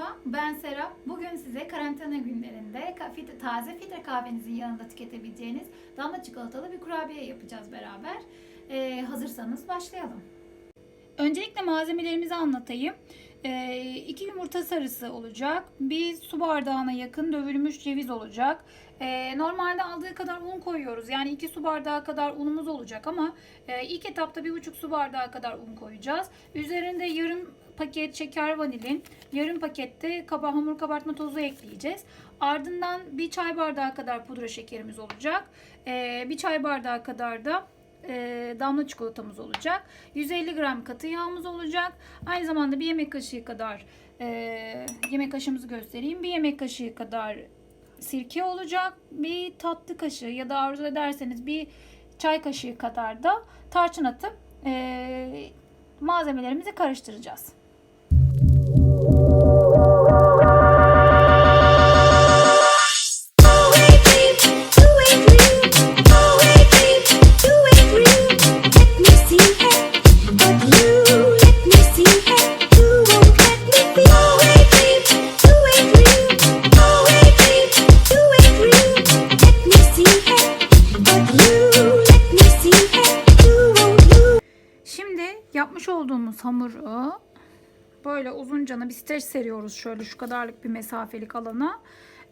Merhaba, ben Serap. Bugün size karantina günlerinde taze filtre kahvenizin yanında tüketebileceğiniz damla çikolatalı bir kurabiye yapacağız beraber. Ee, hazırsanız başlayalım. Öncelikle malzemelerimizi anlatayım. Ee, iki yumurta sarısı olacak. Bir su bardağına yakın dövülmüş ceviz olacak. Ee, normalde aldığı kadar un koyuyoruz. Yani iki su bardağı kadar unumuz olacak ama e, ilk etapta bir buçuk su bardağı kadar un koyacağız. Üzerinde yarım paket şeker vanilin, yarım pakette kaba hamur kabartma tozu ekleyeceğiz. Ardından bir çay bardağı kadar pudra şekerimiz olacak. Ee, bir çay bardağı kadar da e, damla çikolatamız olacak. 150 gram katı yağımız olacak. Aynı zamanda bir yemek kaşığı kadar e, yemek kaşığımızı göstereyim. Bir yemek kaşığı kadar sirke olacak. Bir tatlı kaşığı ya da arzu ederseniz bir çay kaşığı kadar da tarçın atıp e, malzemelerimizi karıştıracağız. Olduğumuz hamuru böyle uzuncana bir streç seriyoruz şöyle şu kadarlık bir mesafelik alana.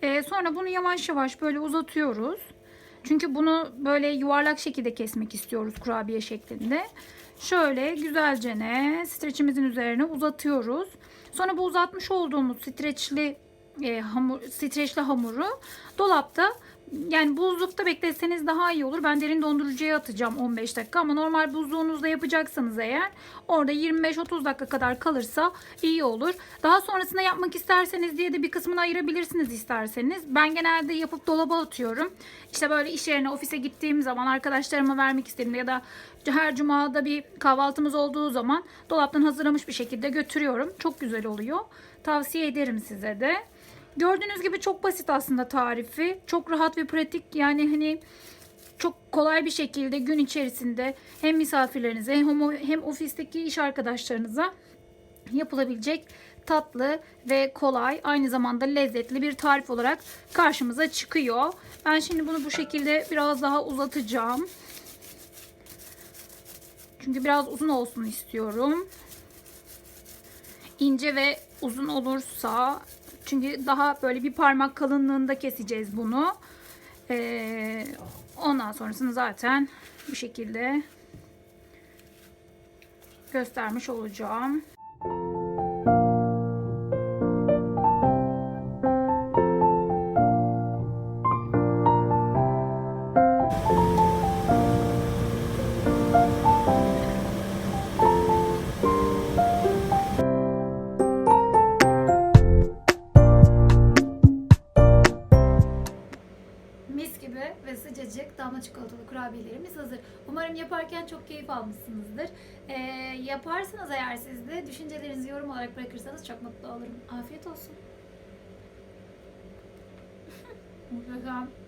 Ee, sonra bunu yavaş yavaş böyle uzatıyoruz. Çünkü bunu böyle yuvarlak şekilde kesmek istiyoruz kurabiye şeklinde. Şöyle güzelce ne streçimizin üzerine uzatıyoruz. Sonra bu uzatmış olduğumuz streçli e, hamur, streçli hamuru dolapta yani buzlukta bekletseniz daha iyi olur. Ben derin dondurucuya atacağım 15 dakika ama normal buzluğunuzda yapacaksanız eğer orada 25-30 dakika kadar kalırsa iyi olur. Daha sonrasında yapmak isterseniz diye de bir kısmını ayırabilirsiniz isterseniz. Ben genelde yapıp dolaba atıyorum. İşte böyle iş yerine ofise gittiğim zaman arkadaşlarıma vermek istediğimde ya da her cumada bir kahvaltımız olduğu zaman dolaptan hazırlamış bir şekilde götürüyorum. Çok güzel oluyor. Tavsiye ederim size de. Gördüğünüz gibi çok basit aslında tarifi. Çok rahat ve pratik. Yani hani çok kolay bir şekilde gün içerisinde hem misafirlerinize hem, hem ofisteki iş arkadaşlarınıza yapılabilecek tatlı ve kolay aynı zamanda lezzetli bir tarif olarak karşımıza çıkıyor. Ben şimdi bunu bu şekilde biraz daha uzatacağım. Çünkü biraz uzun olsun istiyorum. İnce ve uzun olursa çünkü daha böyle bir parmak kalınlığında keseceğiz bunu. Ee, ondan sonrasını zaten bu şekilde göstermiş olacağım. Damla çikolatalı kurabiyelerimiz hazır. Umarım yaparken çok keyif almışsınızdır. Ee, yaparsanız eğer siz de düşüncelerinizi yorum olarak bırakırsanız çok mutlu olurum. Afiyet olsun. Mutlaka